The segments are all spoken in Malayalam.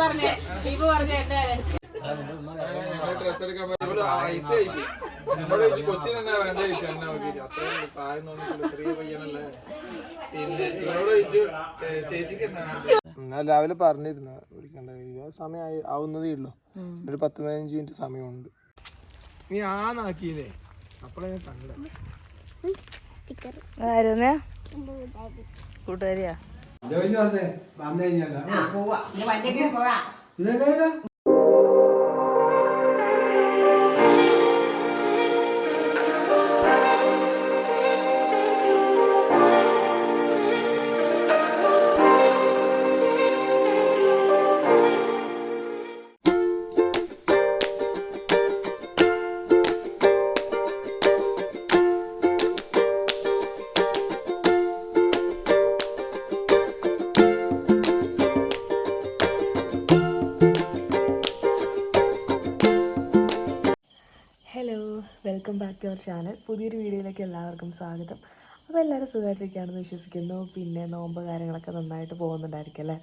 പറഞ്ഞേ ഷീബ പറഞ്ഞ എന്റെ ഡ്രസ് എടുക്കാൻ പറ്റും ഐസ് കഴിക്കും എന്നോട് ചോദിച്ചു കൊച്ചിന് എന്നാ വേണ്ട ചോദിച്ചു? എന്നാ നോക്കി. അത്രയും പ്രായം തോന്നിട്ടില്ല ചെറിയ പയ്യനല്ലേ? പിന്നെ ഇവരോട് ചോദിച്ചു ചേച്ചിക്ക് എന്നാ രാവിലെ പറഞ്ഞിരുന്നു വിളിക്കണ്ട. കാര്യം. സമയം ആവുന്നതേ ഉള്ളൂ. ഒരു പത്ത് പതിനഞ്ച് മിനിറ്റ് സമയമുണ്ട്. നീ ആന്നാക്കിയില്ലേ അപ്പളെ ഞാൻ കണ്ടത്. ആയിരുന്നേ കൂട്ടുകാരിയാ ഹലോ ബാക്ക് അവർ ചാനൽ പുതിയൊരു വീഡിയോയിലേക്ക് എല്ലാവർക്കും സ്വാഗതം. അപ്പോൾ എല്ലാവരും സുഖമായിട്ടിരിക്കുകയാണെന്ന് വിശ്വസിക്കുന്നു. പിന്നെ നോമ്പ് കാര്യങ്ങളൊക്കെ നന്നായിട്ട് പോകുന്നുണ്ടായിരിക്കും അല്ലേ?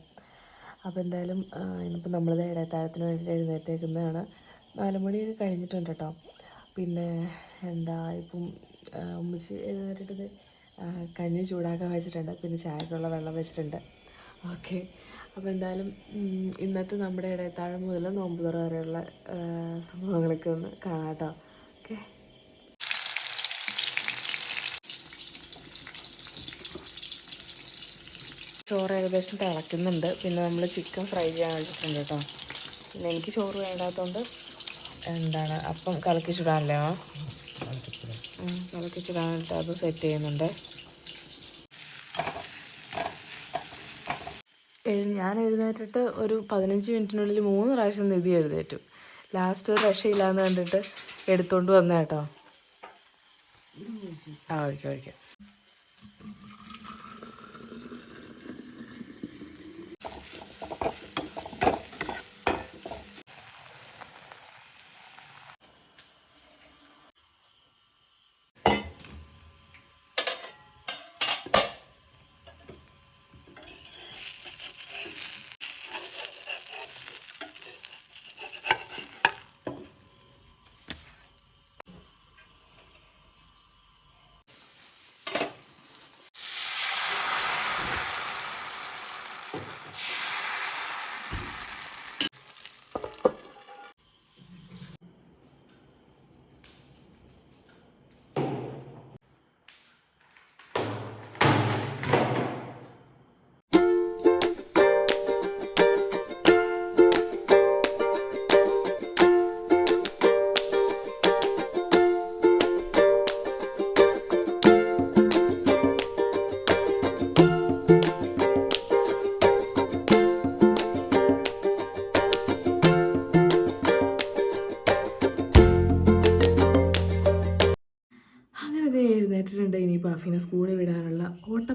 അപ്പോൾ എന്തായാലും ഇന്നിപ്പോൾ നമ്മളിത് ഇടത്താഴത്തിന് വേണ്ടി എഴുന്നേറ്റേക്കുന്നതാണ്. നാല് മണിയൊക്കെ കഴിഞ്ഞിട്ടുണ്ട് കേട്ടോ. പിന്നെ എന്താ ഇപ്പം ഉമ്മിച്ച് എഴുന്നേറ്റിട്ട് കഞ്ഞി ചൂടാക്കാൻ വെച്ചിട്ടുണ്ട്. പിന്നെ ചായക്കുള്ള വെള്ളം വെച്ചിട്ടുണ്ട്. ഓക്കെ. അപ്പോൾ എന്തായാലും ഇന്നത്തെ നമ്മുടെ ഇടയത്താഴം മുതൽ നോമ്പ് തുറ വരെയുള്ള സംഭവങ്ങളൊക്കെ ഒന്ന് കാണാം കേട്ടോ ഓക്കെ ചോറ് ഏകദേശം തിളയ്ക്കുന്നുണ്ട് പിന്നെ നമ്മൾ ചിക്കൻ ഫ്രൈ ചെയ്യാൻ വെച്ചിട്ടുണ്ട് കേട്ടോ പിന്നെ എനിക്ക് ചോറ് വേണ്ടാത്തതുകൊണ്ട് എന്താണ് അപ്പം കലക്കി ചുടാനല്ലേ കലക്കി ചുടാനായിട്ട് അത് സെറ്റ് ചെയ്യുന്നുണ്ട്. ഞാൻ എഴുന്നേറ്റിട്ട് ഒരു പതിനഞ്ച് മിനിറ്റിനുള്ളിൽ മൂന്ന് പ്രാവശ്യം നിധി എഴുന്നേറ്റു. ലാസ്റ്റ് ഒരു രക്ഷയില്ലാന്ന് കണ്ടിട്ട് എടുത്തോണ്ട് വന്നേട്ടോ ആ ഓക്കെ ഒഴിക്കാം.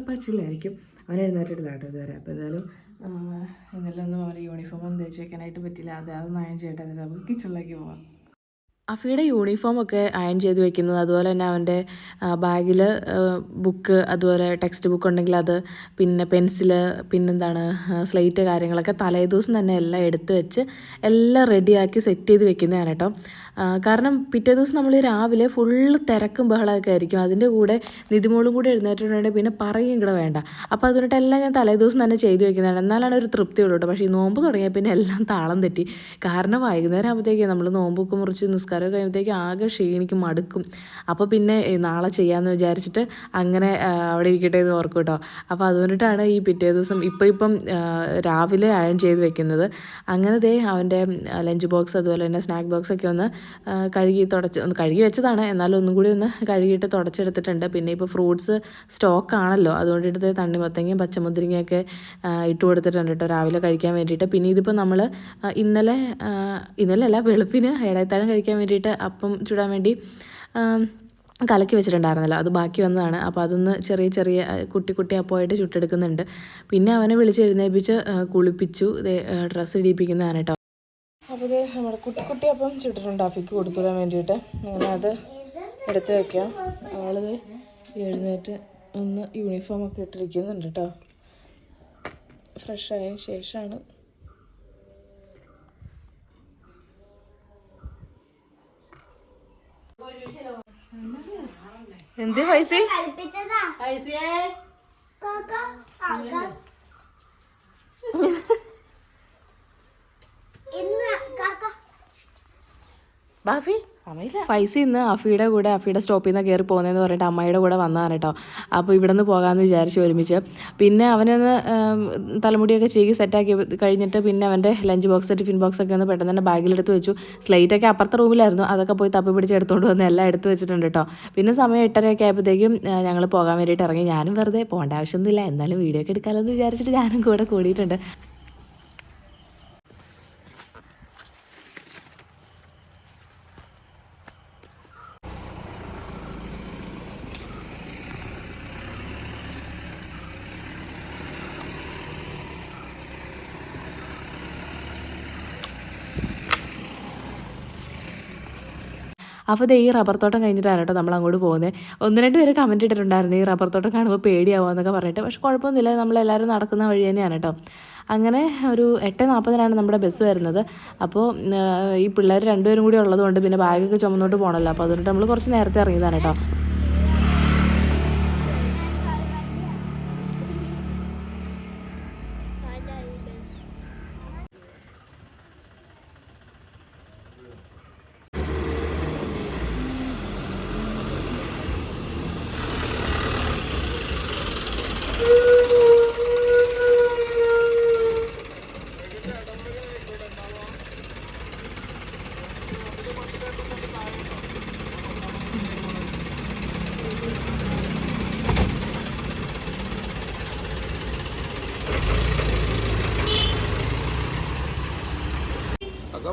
ഓട്ടപ്പാച്ചിലായിരിക്കും അവൻ എഴുന്നേറ്റിട്ടില്ല കേട്ടോ ഇതുവരെ. അപ്പോൾ എന്തായാലും ഇന്നലെ ഒന്നും യൂണിഫോം ഒന്നും തേച്ച് വെക്കാനായിട്ട് പറ്റില്ല. അത് അത് നയം ചെയ്യട്ടെ എന്നിട്ട് നമുക്ക് കിച്ചണിലേക്ക് പോവാം. അഫിയുടെ യൂണിഫോം ഒക്കെ അയൺ ചെയ്ത് വെക്കുന്നത് അതുപോലെ തന്നെ അവന്റെ ബാഗിൽ ബുക്ക് അതുപോലെ ടെക്സ്റ്റ് ബുക്ക് ഉണ്ടെങ്കിൽ അത് പിന്നെ പെൻസിൽ പിന്നെന്താണ് സ്ലേറ്റ് കാര്യങ്ങളൊക്കെ തലേ ദിവസം തന്നെ എല്ലാം എടുത്ത് വെച്ച് എല്ലാം റെഡിയാക്കി സെറ്റ് ചെയ്ത് വെക്കുന്നതാണ് കേട്ടോ. കാരണം പിറ്റേ ദിവസം നമ്മൾ രാവിലെ ഫുള്ള് തിരക്കും ബഹളമൊക്കെ ആയിരിക്കും. അതിന്റെ കൂടെ നിതിമോളും കൂടെ എഴുന്നേറ്റിട്ടുണ്ടെങ്കിൽ പിന്നെ പറയും കൂടെ വേണ്ട. അപ്പോൾ അതുകൊണ്ടിട്ട് എല്ലാം ഞാൻ തലേ ദിവസം തന്നെ ചെയ്തു വെക്കുന്നതാണ്. എന്നാലാണ് ഒരു തൃപ്തി ഉള്ളൂ പക്ഷേ ഈ നോമ്പ് തുടങ്ങിയ പിന്നെ എല്ലാം താളം തെറ്റി. കാരണം വൈകുന്നേരം ആകുമ്പോഴത്തേക്ക് നമ്മൾ നോമ്പൊക്കെ മുറിച്ച് നിസ്കാരം കഴിയുമ്പോഴത്തേക്ക് ആകെ ക്ഷീണിക്കും മടുക്കും. അപ്പോൾ പിന്നെ നാളെ ചെയ്യാമെന്ന് വിചാരിച്ചിട്ട് അങ്ങനെ അവിടെ ഇരിക്കട്ടെ എന്ന് ഓർക്കും കേട്ടോ. അപ്പോൾ അതുകൊണ്ടിട്ടാണ് ഈ പിറ്റേ ദിവസം ഇപ്പം ഇപ്പം രാവിലെ അയൺ ചെയ്ത് വെക്കുന്നത്. അങ്ങനെ ദേ അവന്റെ ലഞ്ച് ബോക്സ് അതുപോലെ തന്നെ സ്നാക്ക് ബോക്സ് ഒക്കെ ഒന്ന് കഴുകി തുടച്ച് കഴുകി വെച്ചതാണ്. എന്നാലും ഒന്നും കൂടി ഒന്ന് കഴുകിയിട്ട് തുടച്ചെടുത്തിട്ടുണ്ട്. പിന്നെ ഇപ്പോൾ ഫ്രൂട്ട്സ് സ്റ്റോക്ക് ആണല്ലോ. അതുകൊണ്ട് എടുത്ത് തണ്ണിമത്തങ്ങയും പച്ചമുന്തിരിങ്ങയൊക്കെ ഇട്ട് കൊടുത്തിട്ടുണ്ട് കേട്ടോ. രാവിലെ കഴിക്കാൻ വേണ്ടിയിട്ട്. പിന്നെ ഇതിപ്പോൾ നമ്മൾ ഇന്നലെ ഇന്നലെ അല്ല വെളുപ്പിന് ഇടയത്താഴം കഴിക്കാൻ വേണ്ടിയിട്ട് അപ്പം ചുടാൻ വേണ്ടി കലക്കി വെച്ചിട്ടുണ്ടായിരുന്നല്ലോ. അത് ബാക്കി വന്നതാണ്. അപ്പോൾ അതൊന്ന് ചെറിയ ചെറിയ കുട്ടി കുട്ടി അപ്പമായിട്ട് ചുട്ടെടുക്കുന്നുണ്ട്. പിന്നെ അവനെ വിളിച്ച് എഴുന്നേൽപ്പിച്ച് കുളിപ്പിച്ചു. ഡ്രസ്സ് ഇടിയിപ്പിക്കുന്നതാണ് കേട്ടോ. അപ്പോൾ ഇത് നമ്മുടെ കുട്ടി അപ്പം ചുട്ടിട്ടുണ്ട് അഫിക്ക് കൊടുക്കാൻ വേണ്ടിയിട്ട്. അങ്ങനെ അത് എടുത്ത് വയ്ക്കാം ആളിത് എഴുന്നേറ്റ് ഒന്ന് യൂണിഫോമൊക്കെ ഇട്ടിരിക്കുന്നുണ്ട് കേട്ടോ ഫ്രഷ് ശേഷമാണ് എന്ത് പൈസ ഇന്ന് ബാഫി ഇന്ന് അഫിയുടെ കൂടെ അഫിയുടെ സ്റ്റോപ്പിൽ നിന്ന് കയറി പോകുന്നതെന്ന് പറഞ്ഞിട്ട് അമ്മയുടെ കൂടെ വന്നതാണ് കേട്ടോ. അപ്പോൾ ഇവിടെ നിന്ന് പോകാമെന്ന് വിചാരിച്ചു ഒരുമിച്ച്. പിന്നെ അവനൊന്ന് തലമുടിയൊക്കെ ചെയ്ത് സെറ്റാക്കി കഴിഞ്ഞിട്ട് പിന്നെ അവന്റെ ലഞ്ച് ബോക്സ് ടിഫിൻ ബോക്സ് ഒക്കെ ഒന്ന് പെട്ടെന്ന് തന്നെ ബാഗിലെടുത്ത് വെച്ചു. സ്ലൈറ്റൊക്കെ അപ്പുറത്തെ റൂമിലായിരുന്നു. അതൊക്കെ പോയി തപ്പി പിടിച്ച് എടുത്തുകൊണ്ട് വന്ന് എല്ലാം എടുത്ത് വെച്ചിട്ടുണ്ട് കേട്ടോ. പിന്നെ സമയം എട്ടരയൊക്കെ ആയപ്പോഴത്തേക്കും ഞങ്ങൾ പോകാൻ വേണ്ടിയിട്ട് ഇറങ്ങി. ഞാനും വെറുതെ പോകേണ്ട ആവശ്യമൊന്നുമില്ല. എന്നാലും വീഡിയോ ഒക്കെ എടുക്കാമല്ലോ എന്ന് വിചാരിച്ചിട്ട് ഞാനും കൂടെ കൂടിയിട്ടുണ്ട്. അപ്പോൾ ദേ ഈ റബ്ബർ തോട്ടം കഴിഞ്ഞിട്ടാണ് കേട്ടോ നമ്മൾ അങ്ങോട്ട് പോകുന്നത് ഒന്ന് രണ്ട് പേര് കമന്റ് ഇട്ടിട്ടുണ്ടായിരുന്നു ഈ റബ്ബർ തോട്ടം കാണുമ്പോൾ പേടിയാവുമെന്നൊക്കെ പറഞ്ഞിട്ട്. പക്ഷെ കുഴപ്പമൊന്നുമില്ല നമ്മളെല്ലാവരും നടക്കുന്ന വഴി തന്നെയാണ് കേട്ടോ. അങ്ങനെ ഒരു എട്ട് നാൽപ്പതിനാണ് നമ്മുടെ ബസ് വരുന്നത്. അപ്പോൾ ഈ പിള്ളേർ രണ്ടുപേരും കൂടി ഉള്ളതുകൊണ്ട് പിന്നെ ബാഗൊക്കെ ചുമന്നോട്ട് പോകണമല്ലോ അപ്പോൾ അതുകൊണ്ട് നമ്മൾ കുറച്ച് നേരത്തെ ഇറങ്ങിയതാണ് കേട്ടോ.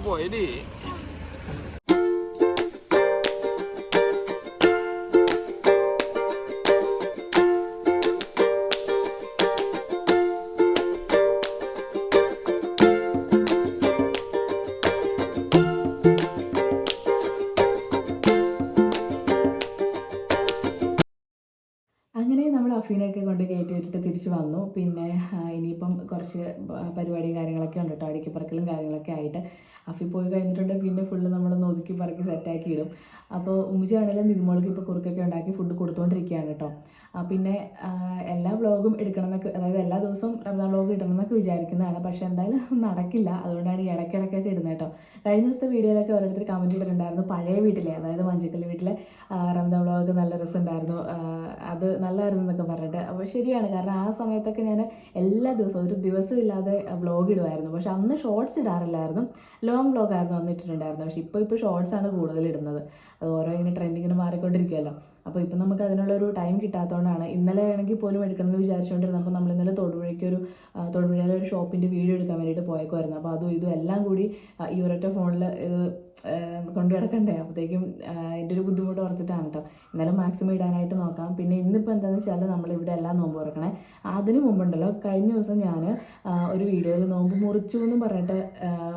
പോയടി അങ്ങനെ നമ്മൾ അഫീനൊക്കെ കൊണ്ട് കയറ്റി തിരിച്ച് വന്നു. പിന്നെ ഇനിയിപ്പം കുറച്ച് പരിപാടിയും കാര്യങ്ങളൊക്കെ ഉണ്ട് കേട്ടോ അടിക്കപ്പറക്കലും കാര്യങ്ങളൊക്കെ ആയിട്ട് അഫി പോയി കഴിഞ്ഞിട്ടുണ്ട് പിന്നെ ഫുള്ള് നമ്മൾ ഒതുക്കി പറക്കി സെറ്റാക്കി ഇടും അപ്പോൾ ഉമ്മിച്ചാണെങ്കിലും നിതുമോൾക്ക് ഇപ്പോൾ കുറുക്കൊക്കെ ഉണ്ടാക്കി ഫുഡ് കൊടുത്തുകൊണ്ടിരിക്കുകയാണ് കേട്ടോ പിന്നെ എല്ലാ വ്ളോഗും എടുക്കണം എന്നൊക്കെ അതായത് എല്ലാ ദിവസവും റംസാൻ വ്ളോഗ് ഇടണം എന്നൊക്കെ വിചാരിക്കുന്നതാണ്. പക്ഷേ എന്തായാലും നടക്കില്ല. അതുകൊണ്ടാണ് ഈ ഇടയ്ക്കിടയ്ക്കൊക്കെ ഇടുന്നത് കേട്ടോ കഴിഞ്ഞ ദിവസത്തെ വീഡിയോയിലൊക്കെ ഓരോരുത്തർ കമന്റ് ഇട്ടിട്ടുണ്ടായിരുന്നു. പഴയ വീട്ടിലെ അതായത് മഞ്ചക്കല്ല് വീട്ടിലെ റംസാൻ വ്ളോഗ് നല്ല രസമുണ്ടായിരുന്നു. അത് നല്ലതായിരുന്നു എന്നൊക്കെ പറഞ്ഞിട്ട്. അപ്പോൾ ശരിയാണ്. കാരണം ആ സമയത്തൊക്കെ ഞാൻ എല്ലാ ദിവസവും ഒരു ദിവസം ഇല്ലാതെ വ്ളോഗ് ഇടുമായിരുന്നു. പക്ഷെ അന്ന് ഷോർട്സ് ഇടാറില്ലായിരുന്നു. ലോങ് വ്ളോഗ് ആയിരുന്നു അന്ന് ഇട്ടിട്ടുണ്ടായിരുന്നു പക്ഷെ ഇപ്പോൾ ഇപ്പോൾ ഷോർട്സ് ആണ് കൂടുതൽ ഇടുന്നത്. അത് ഓരോ ഇങ്ങനെ ട്രെൻഡിങ്ങിന് മാറിക്കൊണ്ടിരിക്കുമല്ലോ അപ്പോൾ ഇപ്പം നമുക്ക് അതിനുള്ളൊരു ടൈം കിട്ടാത്തതുകൊണ്ടാണ് ഇന്നലെ ആണെങ്കിൽ പോലും എടുക്കണം എന്ന് വിചാരിച്ചുകൊണ്ടിരുന്നത് അപ്പോൾ നമ്മൾ ഇന്നലെ തൊടുപുഴയ്ക്ക് ഒരു തൊടുപുഴയിലെ ഒരു ഷോപ്പിന്റെ വീഡിയോ എടുക്കാൻ വേണ്ടിയിട്ട് പോയേക്കുമായിരുന്നു അപ്പോൾ അതും ഇതും എല്ലാം കൂടി ഈ ഒരൊറ്റ ഫോണിൽ ഇത് കൊണ്ടു കിടക്കണ്ടേ അപ്പോഴത്തേക്കും എന്റെ ഒരു ബുദ്ധിമുട്ട് ഓർത്തിട്ടാണ് കേട്ടോ ഇന്നലെ മാക്സിമം ഇടാനായിട്ട് നോക്കാം. പിന്നെ ഇന്നിപ്പോൾ എന്താണെന്ന് വെച്ചാൽ നമ്മളിവിടെ എല്ലാം നോമ്പ് തുറക്കണേ. അതിന് മുമ്പുണ്ടല്ലോ കഴിഞ്ഞ ദിവസം ഞാൻ ഒരു വീഡിയോയിൽ നോമ്പ് മുറിച്ചു എന്നും പറഞ്ഞിട്ട്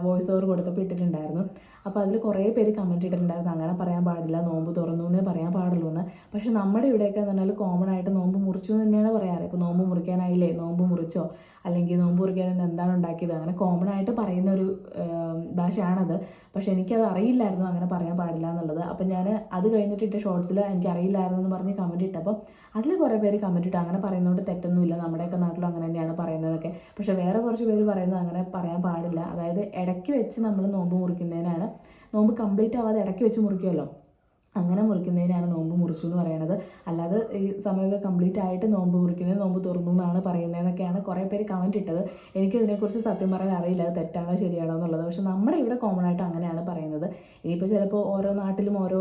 വോയിസ് ഓവർ കൊടുത്തപ്പോൾ ഇട്ടിട്ടുണ്ടായിരുന്നു. അപ്പോൾ അതിൽ കുറേ പേര് കമന്റ് ഇട്ടിട്ടുണ്ടായിരുന്നു അങ്ങനെ പറയാൻ പാടില്ല. നോമ്പ് തുറന്നു എന്നേ പറയാൻ പാടുള്ളൂ എന്ന് പക്ഷേ നമ്മുടെ ഇവിടെയൊക്കെ എന്ന് പറഞ്ഞാൽ കോമൺ ആയിട്ട് നോമ്പ് മുറിച്ചു എന്ന് തന്നെയാണ് പറയാറ്. ഇപ്പോൾ നോമ്പ് മുറിക്കാനായില്ലേ? നോമ്പ് മുറിച്ചോ? അല്ലെങ്കിൽ നോമ്പ് മുറിക്കാൻ എന്താണ് ഉണ്ടാക്കിയത്? അങ്ങനെ കോമൺ ആയിട്ട് പറയുന്ന ഒരു ഭാഷയാണത്. പക്ഷേ എനിക്കത് അറിയില്ലായിരുന്നു അങ്ങനെ പറയാൻ പാടില്ല എന്നുള്ളത്. അപ്പം ഞാൻ അത് കഴിഞ്ഞിട്ട് ഇട്ട ഷോർട്സിൽ എനിക്ക് അറിയില്ലായിരുന്നു എന്ന് പറഞ്ഞ് കമന്റ് ഇട്ടപ്പോൾ അതിൽ കുറേ പേര് കമന്റ് ഇട്ട്. അങ്ങനെ പറയുന്നതുകൊണ്ട് തെറ്റൊന്നുമില്ല. നമ്മുടെയൊക്കെ നാട്ടിലും അങ്ങനെ തന്നെയാണ് പറയുന്നതൊക്കെ. പക്ഷേ വേറെ കുറച്ച് പേര് പറയുന്നത് അങ്ങനെ പറയാൻ പാടില്ല. ഇടയ്ക്ക് വെച്ച് നമ്മൾ നോമ്പ് മുറിക്കുന്നതിനാണ്. നോമ്പ് കംപ്ലീറ്റ് ആവാതെ ഇടയ്ക്ക് വെച്ച് മുറിക്കുമല്ലോ അങ്ങനെ മുറിക്കുന്നതിനാണ് നോമ്പ് മുറിച്ചു എന്ന് പറയുന്നത് അല്ലാതെ ഈ സമയമൊക്കെ കംപ്ലീറ്റ് ആയിട്ട് നോമ്പ് മുറിക്കുന്നത് നോമ്പ് തുറന്നു എന്നാണ് പറയുന്നതെന്നൊക്കെയാണ് കുറേ പേര് കമന്റ് ഇട്ടത്. എനിക്കതിനെക്കുറിച്ച് സത്യം പറയാൻ അറിയില്ല. അത് തെറ്റാണോ ശരിയാണോ എന്നുള്ളത്. പക്ഷെ നമ്മുടെ ഇവിടെ കോമൺ ആയിട്ട് അങ്ങനെയാണ് പറയുന്നത്. ഇനിയിപ്പോൾ ചിലപ്പോൾ ഓരോ നാട്ടിലും ഓരോ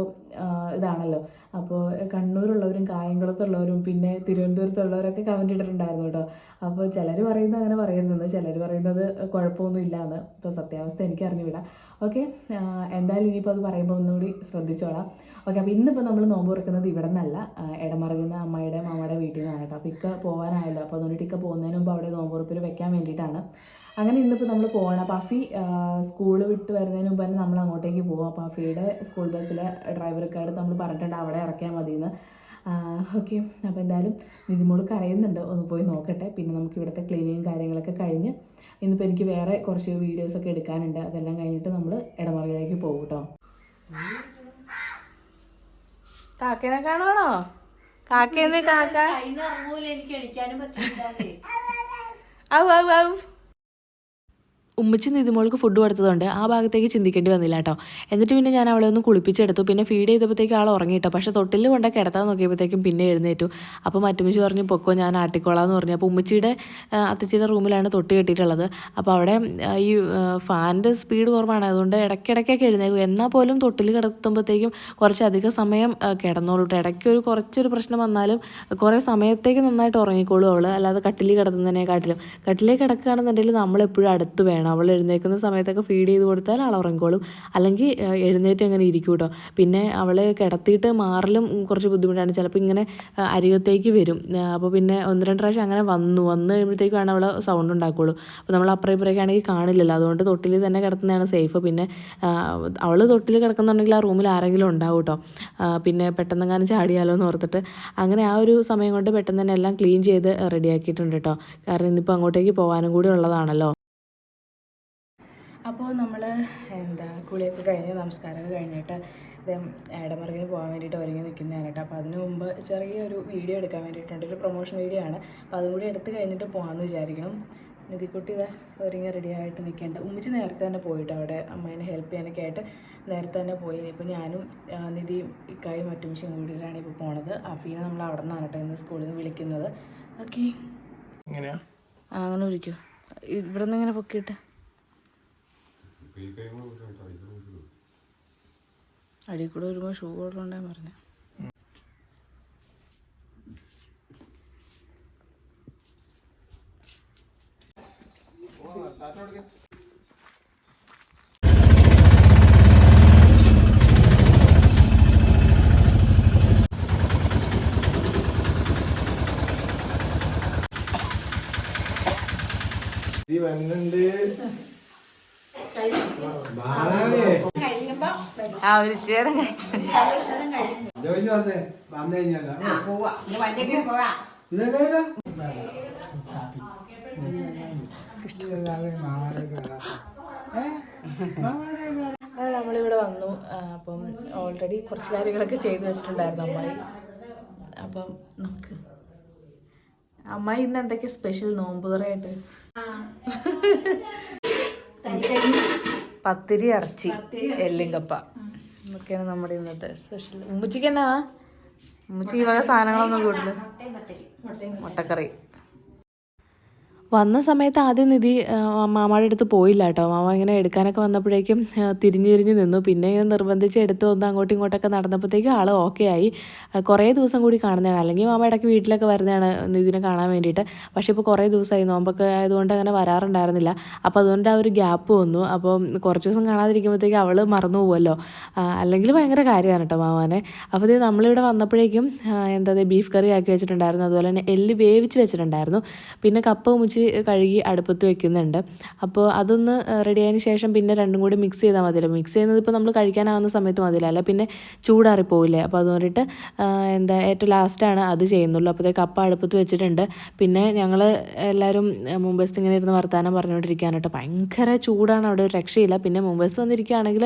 ഇതാണല്ലോ. അപ്പോൾ കണ്ണൂരുള്ളവരും കായംകുളത്തുള്ളവരും പിന്നെ തിരുവനന്തപുരത്തുള്ളവരൊക്കെ കമന്റ് ഇട്ടിട്ടുണ്ടായിരുന്നു കേട്ടോ. അപ്പോൾ ചിലർ പറയുന്നത് അങ്ങനെ പറയരുതെന്ന്. ചിലർ പറയുന്നത് കുഴപ്പമൊന്നും ഇല്ല എന്ന് ഇപ്പോൾ സത്യാവസ്ഥ എനിക്ക് ഓക്കെ എന്തായാലും ഇനിയിപ്പോൾ അത് പറയുമ്പോൾ ഒന്നുകൂടി ശ്രദ്ധിച്ചോളാം. ഓക്കെ അപ്പോൾ ഇന്നിപ്പോൾ നമ്മൾ നോമ്പ് തുറക്കുന്നത് ഇവിടെ നിന്നല്ല ഇടമറിയുന്ന അമ്മയുടെ മാമയുടെ വീട്ടിൽ നിന്നാണ് കേട്ടോ. അപ്പോൾ ഇക്ക പോകാനായല്ലോ അപ്പോൾ അതുകൊണ്ട് ഇക്ക പോകുന്നതിന് മുമ്പ് അവിടെ നോമ്പ് തുറപ്പിൽ വെക്കാൻ വേണ്ടിയിട്ടാണ്. അങ്ങനെ ഇന്നിപ്പോൾ നമ്മൾ പോകണം അപ്പോൾ അഫി സ്കൂൾ വിട്ട് വരുന്നതിന് മുമ്പ് തന്നെ നമ്മൾ അങ്ങോട്ടേക്ക് പോകും. അപ്പോൾ അഫിയുടെ സ്കൂൾ ബസ്സിലെ ഡ്രൈവർക്ക് അടുത്ത് നമ്മൾ പറഞ്ഞിട്ടുണ്ട് അവിടെ ഇറക്കിയാൽ മതിയെന്ന്. ഓക്കെ. അപ്പോൾ എന്തായാലും നിതിമോൾ കരയുന്നുണ്ട്. ഒന്ന് പോയി നോക്കട്ടെ. പിന്നെ നമുക്ക് ഇവിടുത്തെ ക്ലീനിങ്ങും കാര്യങ്ങളൊക്കെ കഴിഞ്ഞ് ഇന്നിപ്പോൾ എനിക്ക് വേറെ കുറച്ച് വീഡിയോസൊക്കെ എടുക്കാനുണ്ട്. അതെല്ലാം കഴിഞ്ഞിട്ട് നമ്മൾ ഇടമറിയിലേക്ക് പോകും കേട്ടോ. കാക്കേനെ കാണുവാണോ? കാക്കേന്ന് കാക്ക. എനിക്ക് എണിക്കാനും പറ്റില്ല. ഔ ഔ ഔ. ഉമ്മച്ചി നിതിമോൾക്ക് ഫുഡ് കൊടുത്തതുകൊണ്ട് ആ ഭാഗത്തേക്ക് ചിന്തിക്കേണ്ടി വന്നില്ല കേട്ടോ. എന്നിട്ട് പിന്നെ ഞാൻ അവളെ ഒന്ന് കുളിപ്പിച്ചെടുത്തു. പിന്നെ ഫീഡ് ചെയ്തപ്പോഴത്തേക്ക് ആൾ ഉറങ്ങിയിട്ടോ പക്ഷേ തൊട്ടിൽ കൊണ്ട് കിടത്താൻ നോക്കിയപ്പോഴത്തേക്കും പിന്നെ എഴുന്നേറ്റു. അപ്പോൾ മറ്റുമിച്ച് പറഞ്ഞു പൊക്കോ ഞാൻ ആട്ടിക്കോളാന്ന് പറഞ്ഞു. അപ്പോൾ ഉമ്മച്ചിയുടെ അത്തച്ചിയുടെ റൂമിലാണ് തൊട്ടി കെട്ടിയിട്ടുള്ളത്. അപ്പോൾ അവിടെ ഈ ഫാനിന്റെ സ്പീഡ് കുറവാണ്. അതുകൊണ്ട് ഇടയ്ക്കിടയ്ക്കൊക്കെ എഴുന്നേക്കും എന്നാൽ പോലും തൊട്ടിൽ കിടത്തുമ്പോഴത്തേക്കും കുറച്ചധികം സമയം കിടന്നോളൂ കേട്ടോ. ഇടയ്ക്ക് ഒരു കുറച്ചൊരു പ്രശ്നം വന്നാലും കുറേ സമയത്തേക്ക് നന്നായിട്ട് ഉറങ്ങിക്കോളൂ അവൾ അല്ലാതെ കട്ടിലിൽ കിടത്തുന്നതിനെക്കാട്ടിലും. കട്ടിലേക്ക് കിടക്കുകയാണെന്നുണ്ടെങ്കിൽ നമ്മളെപ്പോഴും അടുത്ത് വേണം. അവൾ എഴുന്നേൽക്കുന്ന സമയത്തൊക്കെ ഫീഡ് ചെയ്ത് കൊടുത്താൽ ആൾ ഉറങ്ങിക്കോളും. അല്ലെങ്കിൽ എഴുന്നേറ്റ് അങ്ങനെ ഇരിക്കും കേട്ടോ പിന്നെ അവളെ കിടത്തിയിട്ട് മാറലും കുറച്ച് ബുദ്ധിമുട്ടാണ്. ചിലപ്പോൾ ഇങ്ങനെ അരികത്തേക്ക് വരും. അപ്പോൾ പിന്നെ ഒന്ന് രണ്ട് പ്രാവശ്യം അങ്ങനെ വന്നു. വന്നു കഴിയുമ്പോഴത്തേക്കാണ് അവൾ സൗണ്ട് ഉണ്ടാക്കുകയുള്ളൂ അപ്പോൾ നമ്മൾ അപ്പുറം ഇപ്പുറമൊക്കെ ആണെങ്കിൽ കാണില്ലല്ലോ. അതുകൊണ്ട് തൊട്ടിൽ തന്നെ കിടത്തുന്നതാണ് സേഫ് പിന്നെ അവൾ തൊട്ടിൽ കിടക്കുന്നുണ്ടെങ്കിൽ ആ റൂമിൽ ആരെങ്കിലും ഉണ്ടാവും കേട്ടോ പിന്നെ പെട്ടെന്നെങ്ങാനും ചാടിയാലോ എന്ന് ഓർത്തിട്ട്. അങ്ങനെ ആ ഒരു സമയം കൊണ്ട് പെട്ടെന്ന് തന്നെ എല്ലാം ക്ലീൻ ചെയ്ത് റെഡിയാക്കിയിട്ടുണ്ട് കേട്ടോ കാരണം ഇന്നിപ്പോൾ അങ്ങോട്ടേക്ക് പോകാനും കൂടി ഉള്ളതാണല്ലോ. നമ്മൾ എന്താ കുളിയൊക്കെ കഴിഞ്ഞ് നമസ്കാരമൊക്കെ കഴിഞ്ഞിട്ട് ഇത് ഏടമറിങ്ങിന് പോകാൻ വേണ്ടിയിട്ട് ഒരുങ്ങി നിൽക്കുന്നതാണ് കേട്ടോ. അപ്പോൾ അതിന് മുമ്പ് ചെറിയൊരു വീഡിയോ എടുക്കാൻ വേണ്ടിയിട്ടുണ്ട്. ഒരു പ്രൊമോഷൻ വീഡിയോ ആണ്. അപ്പോൾ അതും കൂടി എടുത്ത് കഴിഞ്ഞിട്ട് പോകാമെന്ന് വിചാരിക്കണം നിധിക്കുട്ടി ഇതാ ഒരുങ്ങി റെഡി ആയിട്ട് നിൽക്കേണ്ട. ഉമ്മിച്ച് നേരത്തെ തന്നെ പോയിട്ട് അവിടെ? അമ്മേനെ ഹെൽപ്പ് ചെയ്യാനൊക്കെ ആയിട്ട് നേരത്തെ തന്നെ പോയി. ഇപ്പോൾ ഞാനും നിധിയും ഇക്കായും മറ്റുമിച്ചും കൂടിയിട്ടാണ് ഇപ്പോൾ പോണത്. അഫീനെ നമ്മൾ അവിടെ നിന്നാണ് കേട്ടോ ഇന്ന് സ്കൂളിൽ നിന്ന് വിളിക്കുന്നത്. ഓക്കെ. അങ്ങനെ ഒരിക്കോ ഇവിടെ നിന്ന് ഇങ്ങനെ പൊക്കിയിട്ട്. അടി കൂടെ വരുമ്പോൾ ഷൂ കൊണ്ടുണ്ടേ പറഞ്ഞ. ഇത് വന്നുണ്ട്. ആ ഒരു അങ്ങനെ നമ്മളിവിടെ വന്നു അപ്പം ഓൾറെഡി കുറച്ച് കാര്യങ്ങളൊക്കെ ചെയ്തു വെച്ചിട്ടുണ്ടായിരുന്നു അമ്മായി. അപ്പം നമുക്ക് അമ്മായി ഇന്ന് എന്തൊക്കെ സ്പെഷ്യൽ നോമ്പുതറയായിട്ട്? പത്തിരി ഇറച്ചി എല്ലും കപ്പ എന്നൊക്കെയാണ് നമ്മുടെ ഇന്നത്തെ സ്പെഷ്യൽ ഉമ്മച്ചിക്ക് എന്നാ? ഉമ്മച്ചി ഈ വക സാധനങ്ങളൊന്നും കൂടുതൽ മുട്ടക്കറി. വന്ന സമയത്ത് ആദ്യം നിധി മാമാടെ അടുത്ത് പോയില്ല കേട്ടോ. മാമ ഇങ്ങനെ എടുക്കാനൊക്കെ വന്നപ്പോഴേക്കും തിരിഞ്ഞു തിരിഞ്ഞ് നിന്നു. പിന്നെ ഇങ്ങനെ നിർബന്ധിച്ച് എടുത്ത് ഒന്ന് അങ്ങോട്ടും ഇങ്ങോട്ടൊക്കെ നടന്നപ്പോഴത്തേക്കും ആൾ ഓക്കെ ആയി. കുറേ ദിവസം കൂടി കാണുന്നതാണ്. അല്ലെങ്കിൽ മാമ ഇടയ്ക്ക് വീട്ടിലൊക്കെ വരുന്നതാണ് നിധിനെ കാണാൻ വേണ്ടിയിട്ട്. പക്ഷേ ഇപ്പോൾ കുറേ ദിവസമായി നോമ്പൊക്കെ ആയതുകൊണ്ട് അങ്ങനെ വരാറുണ്ടായിരുന്നില്ല. അപ്പോൾ അതുകൊണ്ട് ആ ഒരു ഗ്യാപ്പ് വന്നു. അപ്പോൾ കുറച്ച് ദിവസം കാണാതിരിക്കുമ്പോഴത്തേക്കും അവൾ മറന്നു പോകുമല്ലോ അല്ലെങ്കിൽ ഭയങ്കര കാര്യമാണ് കേട്ടോ മാമാനെ. അപ്പോൾ ഇത് നമ്മളിവിടെ വന്നപ്പോഴേക്കും എന്താ ബീഫ് കറി ആക്കി വെച്ചിട്ടുണ്ടായിരുന്നു. അതുപോലെ തന്നെ എല്ല് വേവിച്ച് വെച്ചിട്ടുണ്ടായിരുന്നു. പിന്നെ കപ്പ മുച്ച് കഴുകി അടുപ്പത്ത് വെക്കുന്നുണ്ട്. അപ്പോൾ അതൊന്ന് റെഡി ആയതിന് ശേഷം പിന്നെ രണ്ടും കൂടി മിക്സ് ചെയ്താൽ മതിയല്ലോ. മിക്സ് ചെയ്യുന്നത് ഇപ്പോൾ നമ്മൾ കഴിക്കാനാവുന്ന സമയത്ത് മതിയല്ലോ. അല്ല പിന്നെ ചൂടാറിപ്പോവില്ലേ അപ്പോൾ അതുകൊണ്ടിട്ട് എന്താ ഏറ്റവും ലാസ്റ്റാണ് അത് ചെയ്യുന്നുള്ളൂ. അപ്പോഴത്തേക്ക് കപ്പ അടുപ്പത്ത് വെച്ചിട്ടുണ്ട്. പിന്നെ ഞങ്ങൾ എല്ലാവരും മുംബൈസ് ഇങ്ങനെ ഇരുന്ന് വർത്തമാനം പറഞ്ഞുകൊണ്ടിരിക്കുകയാണ് കേട്ടോ. ഭയങ്കര ചൂടാണ്. അവിടെ ഒരു രക്ഷയില്ല. പിന്നെ മുംബൈസ് വന്നിരിക്കുകയാണെങ്കിൽ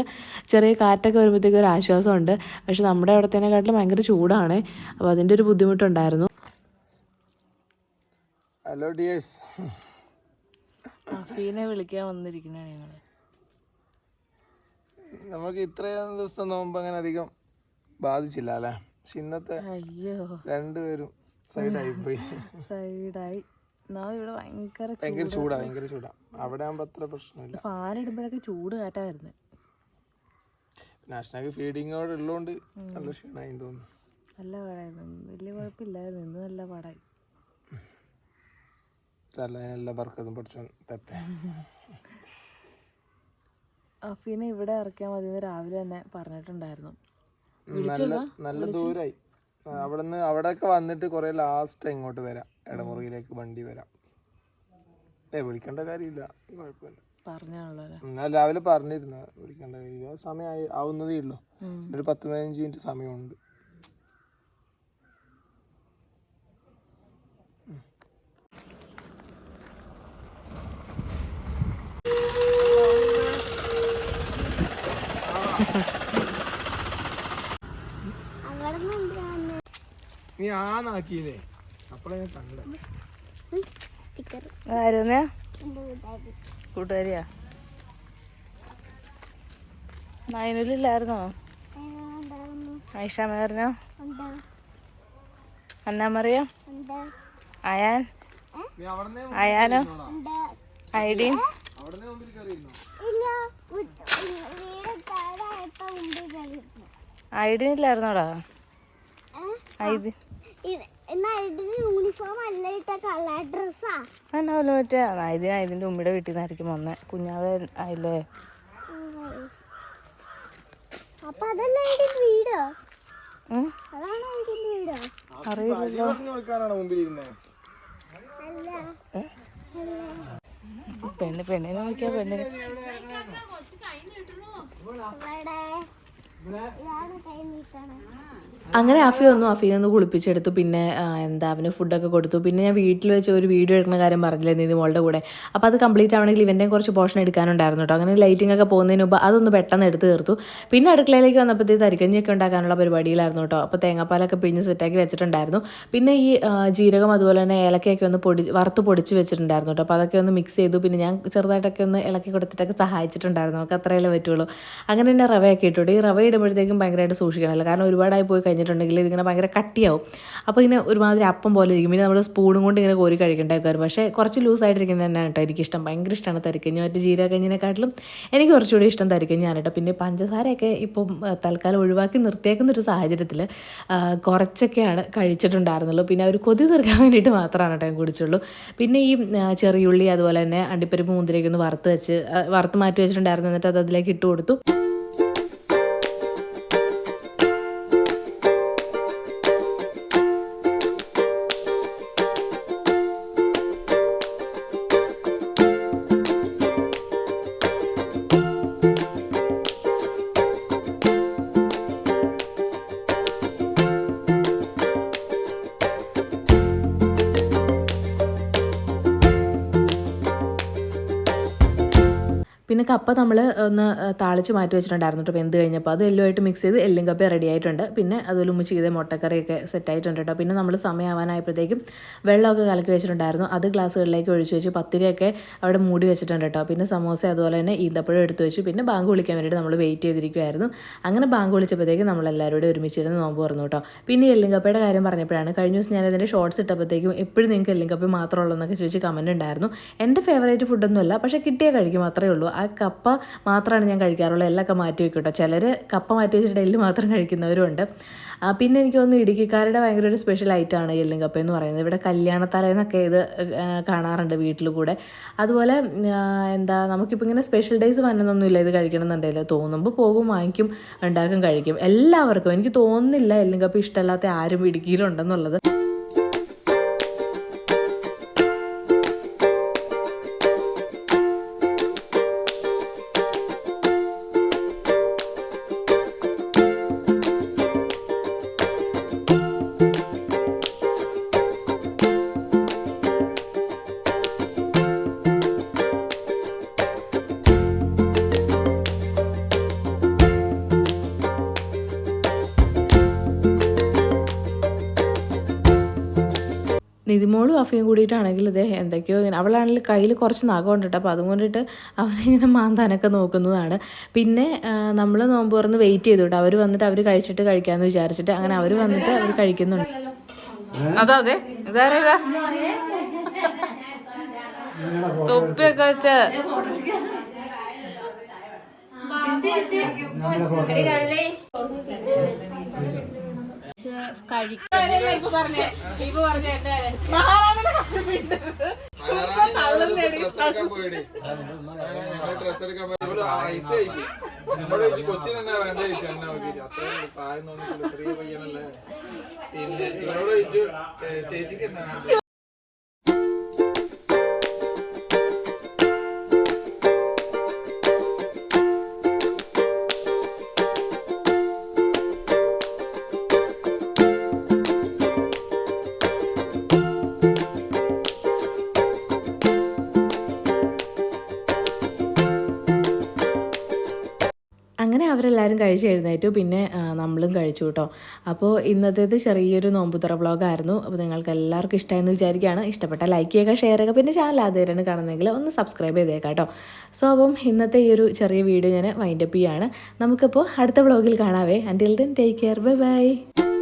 ചെറിയ കാറ്റൊക്കെ വരുമ്പോഴത്തേക്കും ഒരു ആശ്വാസമുണ്ട്. പക്ഷെ നമ്മുടെ അവിടത്തേനെക്കാട്ടിലും ഭയങ്കര ചൂടാണ്. അപ്പോൾ അതിന്റെ ഒരു ബുദ്ധിമുട്ടുണ്ടായിരുന്നു. ഹലോ ഡിയേഴ്സ് അഫീനെ വിളിക്കാൻ വന്നിരിക്കണേ ഞങ്ങൾ നമുക്ക് ഇത്രയും ദിവസം നോമ്പ് അങ്ങനെ അധികം ബാധിച്ചില്ല അല്ലേ? പക്ഷെ ഇന്നത്തെ അയ്യോ. രണ്ടുപേരും സൈഡായി. പോയി സൈഡായി ഇവിടെ ഭയങ്കര ഭയങ്കര ചൂടാ. ഭയങ്കര ചൂടാ. അവിടെ ആകുമ്പോ അത്ര പ്രശ്നമില്ല. ഫാൻ ഇടുമ്പോഴൊക്കെ ചൂട് കാറ്റായിരുന്നു. വരുന്നത് നാഷണൽ ഫീഡിങ്ങോട് ഉള്ളതുകൊണ്ട് നല്ല ക്ഷീണമായി തോന്നുന്നു. നല്ല പാടായിരുന്നു. വലിയ കുഴപ്പമില്ലായിരുന്നു. ഇന്ന് നല്ല പാടായി. നല്ല ബർക്കതും അഫീനെ ഇവിടെ ഇറക്കിയാൽ മതി രാവിലെ തന്നെ പറഞ്ഞിട്ടുണ്ടായിരുന്നു. നല്ല നല്ല ദൂരായി. അവിടുന്ന് അവിടെയൊക്കെ വന്നിട്ട് കുറെ ലാസ്റ്റ് ഇങ്ങോട്ട് വരാം. ഇടമുറിയിലേക്ക് വണ്ടി വരാം. ഏ വിളിക്കേണ്ട കാര്യമില്ല. കുഴപ്പമില്ല. പറഞ്ഞാണല്ലോ രാവിലെ പറഞ്ഞിരുന്നു. വിളിക്കേണ്ട കാര്യമില്ല. സമയം ആവുന്നതേ ഉള്ളൂ. ഒരു പത്ത് പതിനഞ്ച് മിനിറ്റ് സമയമുണ്ട്. അവിടെ ആ നീ ആന്നാക്കീനേ അപ്പളെ ഞാൻ കണ്ടേ സ്റ്റിക്കർ ആയിരുന്നേ എന്റെ വീട്ടായി കൂട്ടുകാരിയാ നയനില്ലായിരുന്നോ ഉണ്ടായിരുന്നു ഐഷ മേറിനോ അന്നാമറിയ ഉണ്ട് അയാൻ? നീ അയാനോ? ഉണ്ട് ഐഡീൻ ഐഡീൻ ഇല്ലായിരുന്നോടാ ഐഡി എന്നാ ഇതിന് യൂണിഫോം അല്ല ഇട്ട കളർ ഡ്രസ്സാ എന്നാ വല്ല മറ്റേ ഉമ്മയുടെ വീട്ടിൽ നിന്നായിരിക്കും വന്ന്. കുഞ്ഞാവേ ആയില്ലേ? ഇതിന്റെ ഇതിന്റെ പെണ്ണ് പെണ്ണിനെ നോക്കിയാ പെണ്ണിന്. അങ്ങനെ അഫി വന്നു. അഫീനെ ഒന്ന് കുളിപ്പിച്ചെടുത്തു. പിന്നെ എന്താ അവന് ഫുഡൊക്കെ കൊടുത്തു. പിന്നെ ഞാൻ വീട്ടിൽ വെച്ച് ഒരു വീഡിയോ എടുക്കുന്ന കാര്യം പറഞ്ഞില്ലേ നീതി മോളുടെ കൂടെ? അപ്പോൾ അത് കംപ്ലീറ്റ് ആവണമെങ്കിൽ ഇവന്റെയും കുറച്ച് പോർഷൻ എടുക്കാനുണ്ടായിരുന്നു കേട്ടോ അങ്ങനെ ലൈറ്റിംഗ് ഒക്കെ പോകുന്നതിന് മുമ്പ് അതൊന്ന് പെട്ടെന്ന് എടുത്ത് തീർത്തു. പിന്നെ അടുക്കളയിലേക്ക് വന്നപ്പോഴത്തേക്ക് തരിക്കഞ്ഞിയൊക്കെ ഉണ്ടാക്കാനുള്ള പരിപാടിയിലായിരുന്നു കേട്ടോ അപ്പോൾ തേങ്ങാപ്പാലൊക്കെ പിഴിഞ്ഞ് സെറ്റാക്കി വെച്ചിട്ടുണ്ടായിരുന്നു. പിന്നെ ഈ ജീരകം അതുപോലെ തന്നെ ഏലക്കയൊക്കെ ഒന്ന് പൊടി വറുത്ത് പൊടിച്ച് വെച്ചിട്ടുണ്ടായിരുന്നു കേട്ടോ അപ്പോൾ അതൊക്കെ ഒന്ന് മിക്സ് ചെയ്തു. പിന്നെ ഞാൻ ചെറുതായിട്ടൊക്കെ ഒന്ന് ഇളക്കി കൊടുത്തിട്ടൊക്കെ സഹായിച്ചിട്ടുണ്ടായിരുന്നു. നമുക്ക് അത്രയല്ലേ പറ്റുള്ളൂ. അങ്ങനെ തന്നെ റവയൊക്കെ ഇട്ടു ഈ റവ ഇടുമ്പോഴത്തേക്കും ഭയങ്കരമായിട്ട് സൂക്ഷിക്കണമല്ലോ. കാരണം ഒരുപാടായി പോയി കഴിഞ്ഞിട്ടുണ്ടെങ്കിൽ ഇതിങ്ങനെ ഭയങ്കര കട്ടിയാവും. അപ്പോൾ ഇങ്ങനെ ഒരുമാതിരി അപ്പം പോലെ ഇരിക്കും. പിന്നെ നമ്മൾ സ്പൂണും കൊണ്ട് ഇങ്ങനെ കോരി കഴിക്കേണ്ടതൊക്കെ വരും പക്ഷേ കുറച്ച് ലൂസായിട്ടിരിക്കുന്നത് തന്നെയാണ് കേട്ടോ എനിക്കിഷ്ടം ഭയങ്കര ഇഷ്ടമാണ് തരിക്കഞ്ഞ്. മറ്റ് ജീരകഞ്ഞിനെക്കാട്ടിലും എനിക്ക് കുറച്ചുകൂടി ഇഷ്ടം തരിക്കഞ്ഞാണ് കേട്ടോ. പിന്നെ പഞ്ചസാരയൊക്കെ ഇപ്പം തൽക്കാലം ഒഴിവാക്കി നിർത്തിയേക്കുന്ന ഒരു സാഹചര്യത്തിൽ കുറച്ചൊക്കെയാണ് കഴിച്ചിട്ടുണ്ടായിരുന്നുള്ളൂ. പിന്നെ ഒരു കൊതി തീർക്കാൻ വേണ്ടിയിട്ട് മാത്രമാണ് കേട്ടോ ഞാൻ കുടിച്ചുള്ളൂ. പിന്നെ ഈ ചെറിയുള്ളി അതുപോലെ തന്നെ അണ്ടിപ്പരിപ്പ് മുന്തിരിയൊക്കെ ഒന്ന് വറുത്ത് വെച്ച് വറുത്ത് മാറ്റി വെച്ചിട്ടുണ്ടായിരുന്നു. എന്നിട്ട് അത് അതിലേക്ക് ഇട്ട് കൊടുത്തു. പിന്നെ കപ്പ നമ്മൾ ഒന്ന് താളിച്ച് മാറ്റി വെച്ചിട്ടുണ്ടായിരുന്നു കേട്ടോ വെന്ത് കഴിഞ്ഞപ്പോൾ അത് എല്ലുമായിട്ട് മിക്സ് ചെയ്ത് എല്ലും കപ്പ റെഡി ആയിട്ടുണ്ട്. പിന്നെ അതുപോലെ ഉമ്മ ചെയ്ത മുട്ടക്കറിയൊക്കെ സെറ്റ് ആയിട്ടുണ്ട് കേട്ടോ പിന്നെ നമ്മൾ സമയമാവാനായപ്പോഴത്തേക്കും വെള്ളമൊക്കെ കലക്കി വെച്ചിട്ടുണ്ടായിരുന്നു. അത് ഗ്ലാസ്സുകളിലേക്ക് ഒഴിച്ച് വെച്ച് പത്തിരിയൊക്കെ അവിടെ മൂടി വെച്ചിട്ടുണ്ട് കേട്ടോ പിന്നെ സമോസ അതുപോലെ തന്നെ ഈന്തപ്പഴം എടുത്തു വെച്ചു. പിന്നെ ബാങ്ക് വിളിക്കാൻ വേണ്ടിയിട്ട് നമ്മൾ വെയിറ്റ് ചെയ്തിരിക്കുമായിരുന്നു അങ്ങനെ ബാങ്ക് വിളിച്ചപ്പോഴത്തേക്കും നമ്മളെല്ലാവരും കൂടെ ഒരുമിച്ചിരുന്ന് നോമ്പ് തുറന്നു കേട്ടോ പിന്നെ എല്ലും കപ്പയുടെ കാര്യം പറഞ്ഞപ്പോഴാണ് കഴിഞ്ഞ ദിവസം ഞാൻ അതിന്റെ ഷോർട്സ് ഇട്ടപ്പോഴത്തേക്കും എപ്പോഴും നിങ്ങൾക്ക് എല്ലുങ്കപ്പ മാത്രമേ ഉള്ളൂ എന്നൊക്കെ ചോദിച്ച് കമന്റ് ഉണ്ടായിരുന്നു. എന്റെ ഫേവറേറ്റ് ഫുഡൊന്നുമല്ല പക്ഷേ കിട്ടിയ കഴിക്കും മാത്രമേ ഉള്ളൂ. കപ്പ മാത്രമാണ് ഞാൻ കഴിക്കാറുള്ളത് എല്ലൊക്കെ മാറ്റി വെക്കും കേട്ടോ ചിലർ കപ്പ മാറ്റി വെച്ചിട്ട് എല്ല് മാത്രം കഴിക്കുന്നവരുണ്ട്. പിന്നെ എനിക്ക് തോന്നുന്നു ഇടുക്കിക്കാരുടെ ഭയങ്കര ഒരു സ്പെഷ്യൽ ഐറ്റമാണ് എല്ലും കപ്പ എന്ന് പറയുന്നത്. ഇവിടെ കല്യാണത്തലേന്നൊക്കെ ഇത് കാണാറുണ്ട് വീട്ടിൽ കൂടെ. അതുപോലെ ആ, എന്താ നമുക്കിപ്പോൾ ഇങ്ങനെ സ്പെഷ്യൽ ഡേയ്സ് വന്നതൊന്നുമില്ല. ഇത് കഴിക്കണം എന്നുണ്ടെങ്കിൽ തോന്നുമ്പോൾ പോകും വാങ്ങിക്കും ഉണ്ടാക്കും കഴിക്കും. എല്ലാവർക്കും. എനിക്ക് തോന്നുന്നില്ല എല്ലും കപ്പ ഇഷ്ടമല്ലാത്ത ആരും ഇടുക്കിയിലുണ്ടെന്നുള്ളത്. നിതിമോളും അഫയും കൂടിയിട്ടാണെങ്കിൽ അദ്ദേഹം എന്തൊക്കെയോ ഇങ്ങനെ അവളാണെങ്കിൽ കയ്യിൽ കുറച്ച് നഖം ഉണ്ടിട്ട് അപ്പോൾ അതുകൊണ്ടിട്ട് അവരിങ്ങനെ മാന്താനൊക്കെ നോക്കുന്നതാണ്. പിന്നെ നമ്മൾ നോമ്പ് തുറന്ന് വെയിറ്റ് ചെയ്തു കേട്ടോ. അവർ വന്നിട്ട് അവർ കഴിച്ചിട്ട് കഴിക്കാമെന്ന് വിചാരിച്ചിട്ട് അങ്ങനെ അവർ വന്നിട്ട് അവർ കഴിക്കുന്നുണ്ട്. അതെ അതെ. തൊപ്പിയൊക്കെ വെച്ച. ഫോട്ടോ ഡ്രസ് എടുക്കാൻ പോയിടി ഡ്രസ് എടുക്കാൻ പോയി ഇവൾ ഐസ് കഴിക്കും എന്നോട് ചോദിച്ചു കൊച്ചിന് എന്നാ വേണ്ട ചോദിച്ചു എന്നാ പ്രായം തോന്നിട്ടില്ല ചെറിയ പയ്യനല്ലേ പിന്നെ ഇവരോട് ചോദിച്ചു ചേച്ചിക്ക് എന്നാ അവരെല്ലാവരും കഴിച്ച് എഴുന്നേറ്റു. പിന്നെ നമ്മളും കഴിച്ചു കേട്ടോ അപ്പോൾ ഇന്നത്തേത് ചെറിയൊരു നോമ്പുതുറ വ്ളോഗായിരുന്നു അപ്പോൾ നിങ്ങൾക്ക് എല്ലാവർക്കും ഇഷ്ടമായെന്ന് വിചാരിക്കുകയാണ്. ഇഷ്ടപ്പെട്ട ലൈക്ക് ചെയ്യുക ഷെയർ ചെയ്യുക. പിന്നെ ചാനൽ ആദ്യമായിട്ടാണ് കാണുന്നെങ്കിൽ ഒന്ന് സബ്സ്ക്രൈബ് ചെയ്തേക്കാം കേട്ടോ സോ അപ്പം ഇന്നത്തെ ഈ ഒരു ചെറിയ വീഡിയോ ഞാൻ വൈൻഡപ്പ് ചെയ്യുകയാണ് നമുക്കിപ്പോൾ അടുത്ത വ്ളോഗിൽ കാണാവേ. Until then take care bye bye